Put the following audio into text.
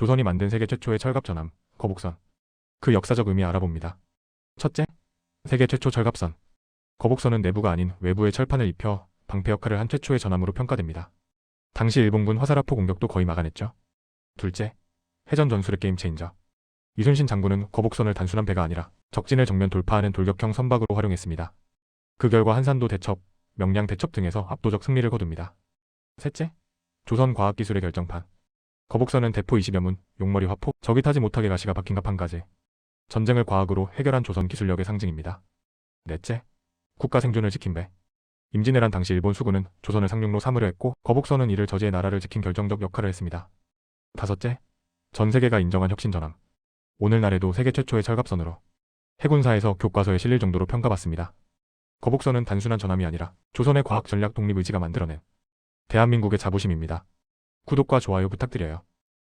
조선이 만든 세계 최초의 철갑 전함, 거북선. 그 역사적 의미 알아봅니다. 첫째, 세계 최초 철갑선. 거북선은 내부가 아닌 외부의 철판을 입혀 방패 역할을 한 최초의 전함으로 평가됩니다. 당시 일본군 화살화포 공격도 거의 막아냈죠. 둘째, 해전 전술의 게임 체인저. 이순신 장군은 거북선을 단순한 배가 아니라 적진을 정면 돌파하는 돌격형 선박으로 활용했습니다. 그 결과 한산도 대첩, 명량 대첩 등에서 압도적 승리를 거둡니다. 셋째, 조선 과학기술의 결정판. 거북선은 대포 20여 문, 용머리 화포, 적이 타지 못하게 가시가 박힌 갑한 가지. 전쟁을 과학으로 해결한 조선 기술력의 상징입니다. 넷째, 국가 생존을 지킨 배. 임진왜란 당시 일본 수군은 조선을 상륙로 삼으려 했고 거북선은 이를 저지해 나라를 지킨 결정적 역할을 했습니다. 다섯째, 전 세계가 인정한 혁신 전함. 오늘날에도 세계 최초의 철갑선으로 해군사에서 교과서에 실릴 정도로 평가받습니다. 거북선은 단순한 전함이 아니라 조선의 과학 전략 독립 의지가 만들어낸 대한민국의 자부심입니다. 구독과 좋아요 부탁드려요.